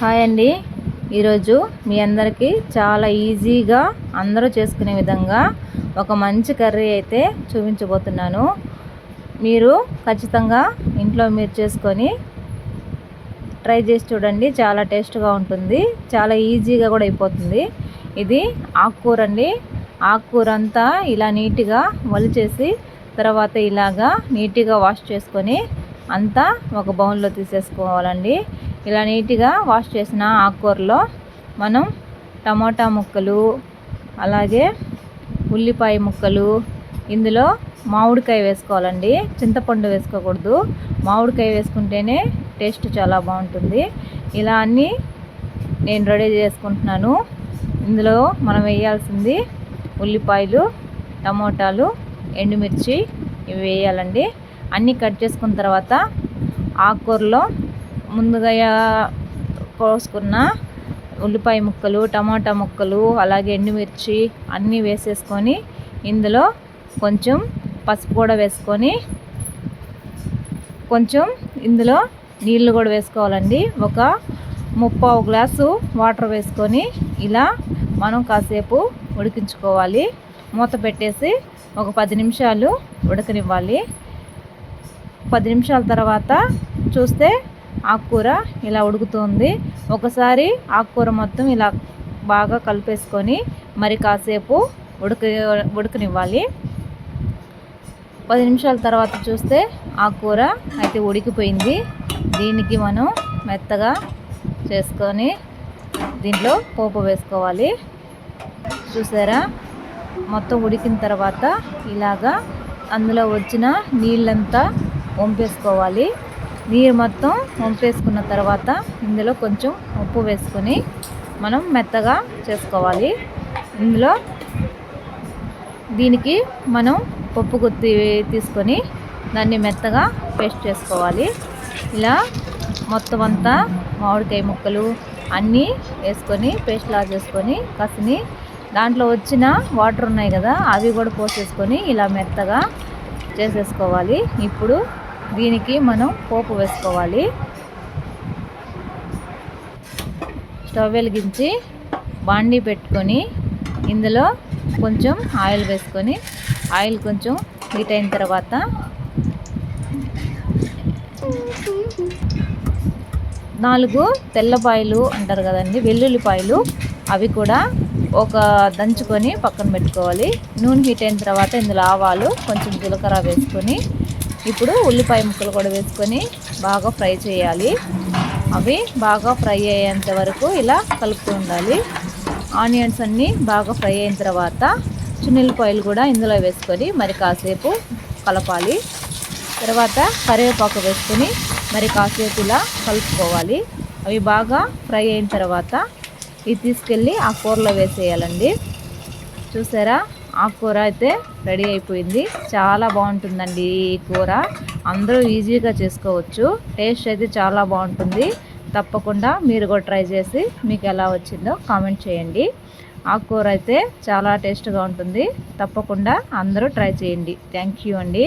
Hi అండి. ఈరోజు మీ అందరికీ చాలా ఈజీగా అందరూ చేసుకునే విధంగా ఒక మంచి కర్రీ అయితే చూపించబోతున్నాను. మీరు ఖచ్చితంగా ఇంట్లో మీరు చేసుకొని ట్రై చేసి చూడండి. చాలా టేస్ట్గా ఉంటుంది. చాలా ఈజీగా కూడా అయిపోతుంది. ఇది ఆకుకూర అండి. ఆకుకూర అంతా ఇలా నీట్గా వలిచేసి తర్వాత ఇలాగా నీట్గా వాష్ చేసుకొని అంతా ఒక బౌన్లో తీసేసుకోవాలండి. ఇలా నీట్గా వాష్ చేసిన ఆకుకూరలో మనం టమాటా ముక్కలు అలాగే ఉల్లిపాయ ముక్కలు ఇందులో మామిడికాయ వేసుకోవాలండి. చింతపండు వేసుకోకూడదు. మామిడికాయ వేసుకుంటేనే టేస్ట్ చాలా బాగుంటుంది. ఇలా అన్నీ నేను రెడీ చేసుకుంటున్నాను. ఇందులో మనం వేయాల్సింది ఉల్లిపాయలు టమోటాలు ఎండుమిర్చి ఇవి వేయాలండి. అన్నీ కట్ చేసుకున్న తర్వాత ఆకుకూరలో ముందుగా కోసుకున్న ఉల్లిపాయ ముక్కలు టమాటా ముక్కలు అలాగే ఎండుమిర్చి అన్నీ వేసేసుకొని ఇందులో కొంచెం పసుపు కూడా వేసుకొని కొంచెం ఇందులో నీళ్ళు కూడా వేసుకోవాలండి. ఒక ముప్పావు గ్లాసు వాటర్ వేసుకొని ఇలా మనం కాసేపు ఉడికించుకోవాలి. మూత పెట్టేసి ఒక పది నిమిషాలు ఉడకనివ్వాలి. పది నిమిషాల తర్వాత చూస్తే ఆకుకూర ఇలా ఉడుకుతుంది. ఒకసారి ఆకుకూర మొత్తం ఇలా బాగా కలిపేసుకొని మరి కాసేపు ఉడక ఉడకనివ్వాలి. పది నిమిషాల తర్వాత చూస్తే ఆకుకూర అయితే ఉడికిపోయింది. దీనికి మనం మెత్తగా చేసుకొని దీంట్లో పోపు వేసుకోవాలి. చూసారా? మొత్తం ఉడికిన తర్వాత ఇలాగా అందులో వచ్చిన నీళ్ళంతా వంపేసుకోవాలి. నీరు మొత్తం వంపేసుకున్న తర్వాత ఇందులో కొంచెం ఉప్పు వేసుకొని మనం మెత్తగా చేసుకోవాలి. ఇందులో దీనికి మనం పప్పు గుత్తి తీసుకొని దాన్ని మెత్తగా పేస్ట్ చేసుకోవాలి. ఇలా మొత్తం అంతా మామిడికాయ ముక్కలు అన్నీ వేసుకొని పేస్ట్లా చేసుకొని కసిని దాంట్లో వచ్చిన వాటర్ ఉన్నాయి కదా అవి కూడా పోసేసుకొని ఇలా మెత్తగా చేసేసుకోవాలి. ఇప్పుడు దీనికి మనం పోపు వేసుకోవాలి. స్టవ్ వెలిగించి బాండీ పెట్టుకొని ఇందులో కొంచెం ఆయిల్ వేసుకొని ఆయిల్ కొంచెం హీట్ అయిన తర్వాత నాలుగు తెల్లపాయలు అంటారు కదండి వెల్లుల్లిపాయలు అవి కూడా ఒక దంచుకొని పక్కన పెట్టుకోవాలి. నూనె హీట్ అయిన తర్వాత ఇందులో ఆవాలు కొంచెం జీలకర్ర వేసుకొని ఇప్పుడు ఉల్లిపాయ ముక్కలు కూడా వేసుకొని బాగా ఫ్రై చేయాలి. అవి బాగా ఫ్రై అయ్యేంత వరకు ఇలా కలుపుతూ ఉండాలి. ఆనియన్స్ అన్నీ బాగా ఫ్రై అయిన తర్వాత చిన్నెల్లిపాయలు కూడా ఇందులో వేసుకొని మరి కాసేపు కలపాలి. తర్వాత కరివేపాకు వేసుకొని మరి కాసేపు ఇలా కలుపుకోవాలి. అవి బాగా ఫ్రై అయిన తర్వాత ఇది తీసుకెళ్ళి ఆ కూరలో వేసేయాలండి. చూసారా? ఆకుకూర అయితే రెడీ అయిపోయింది. చాలా బాగుంటుందండి ఈ కూర. అందరూ ఈజీగా చేసుకోవచ్చు. టేస్ట్ అయితే చాలా బాగుంటుంది. తప్పకుండా మీరు కూడా ట్రై చేసి మీకు ఎలా వచ్చిందో కామెంట్ చేయండి. ఆకుకూర అయితే చాలా టేస్ట్గా ఉంటుంది. తప్పకుండా అందరూ ట్రై చేయండి. థ్యాంక్ యూ అండి.